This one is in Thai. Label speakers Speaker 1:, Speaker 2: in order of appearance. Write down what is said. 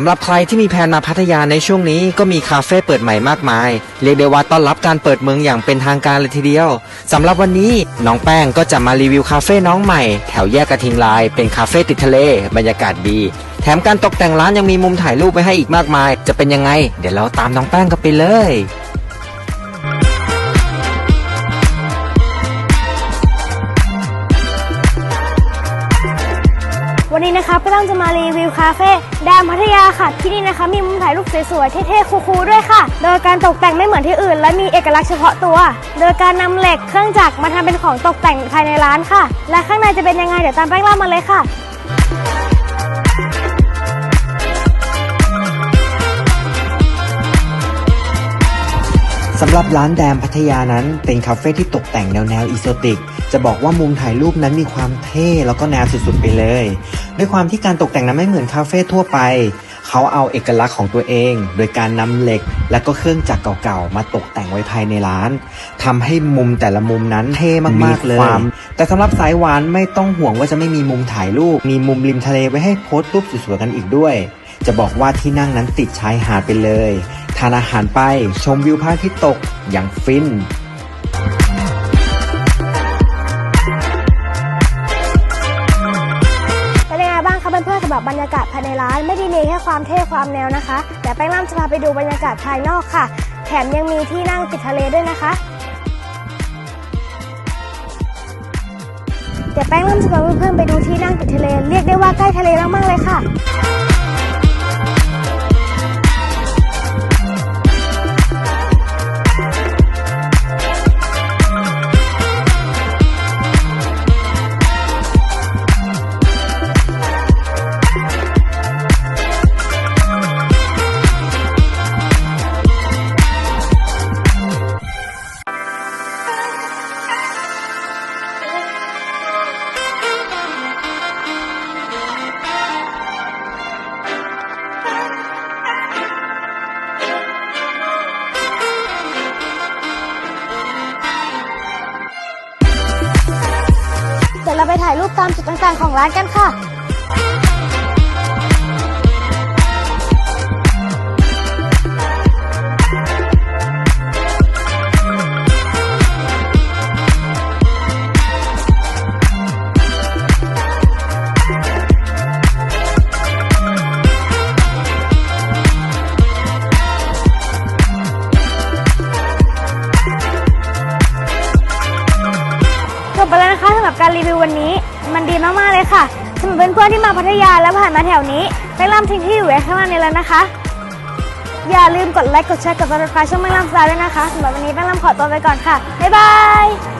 Speaker 1: ำหรับใครที่มีแผนมาพัทยาในช่วงนี้ก็มีคาเฟ่เปิดใหม่มากมาย เรียกได้ว่าต้อนรับการเปิดเมืองอย่างเป็นทางการเลยทีเดียวสำหรับวันนี้น้องแป้งก็จะมารีวิวคาเฟ่น้องใหม่ แถวแยกกระทิงลายเป็นคาเฟ่ติดทะเลบรรยากาศดี แถมการตกแต่งร้านยังมีมุมถ่ายรูปไว้ให้อีกมากมาย จะเป็นยังไง เดี๋ยวเราตามน้องแป้งกันไปเลย
Speaker 2: วันนี้นะคะพี่ตั้มจะมารีวิวคาเฟ่ ค่ะ ที่นี่นะคะมีมุมถ่ายรูปสวยๆ เท่ๆ คูลๆ ด้วยค่ะ โดยการตกแต่งไม่เหมือนที่อื่น และมีเอกลักษณ์เฉพาะตัว โดยการนำเหล็กเครื่องจักรมาทำเป็นของตกแต่งภายในร้านค่ะ และข้างในจะเป็นยังไงเดี๋ยวตามแป้งล่ามาเลยค่ะ
Speaker 1: สำหรับร้านแดมพัทยานั้น เป็นคาเฟ่ที่ตกแต่งแนวแนวอีโซติก จะบอกว่ามุมถ่ายรูปนั้นมีความเท่แล้วก็แนวสุดๆไปเลย ด้วยความที่การตกแต่งนั้นไม่เหมือนคาเฟ่ทั่วไป เขาเอาเอกลักษณ์ของตัวเอง โดยการนำเหล็ก และก็เครื่องจักรเก่าๆ มาตกแต่งไว้ภายในร้านทำให้มุมแต่ละมุมนั้นเท่มากๆเลย แต่สำหรับสายหวานไม่ต้องห่วงว่าจะไม่มีมุมถ่ายรูป มีมุมริมทะเลไว้ให้โพสต์รูปสวยๆกันอีกด้วย จะบอกว่าที่นั่งนั้นติดชายหาดไปเลย ทานอาหารไปชมวิวพระอาทิตย์ตกอย่างฟิน
Speaker 2: เป็น สำหรับบรรยากาศภายในร้านไม่ได้มีแค่ความเท่ความแนวนะคะ แต่แป้งล่ำจะพาไปดูบรรยากาศภายนอกค่ะ แถมยังมีที่นั่งติดทะเลด้วยนะคะแต่แป้งล่ำจะพาเพื่อนๆไปดูที่นั่งติดทะเล เรียกได้ว่าใกล้ทะเลมากๆเลยค่ะ เราไปถ่ายรูปตามจุดต่างๆของร้านกันค่ะ จบไปแล้วนะคะ รับการรีวิววันนี้ มันดีมากๆเลยค่ะสำหรับเพื่อนๆที่มาพัทยาแล้วผ่านมาแถวนี้แป้งล่ำทิ้งที่อยู่ไว้ข้างล่างนี้แล้วนะคะ อย่าลืมกดไลค์กดแชร์กด subscribe ช่องแป้งล่ำสไตล์ด้วยนะคะสำหรับวันนี้แป้งล่ำขอตัวไปก่อนค่ะบ๊ายบาย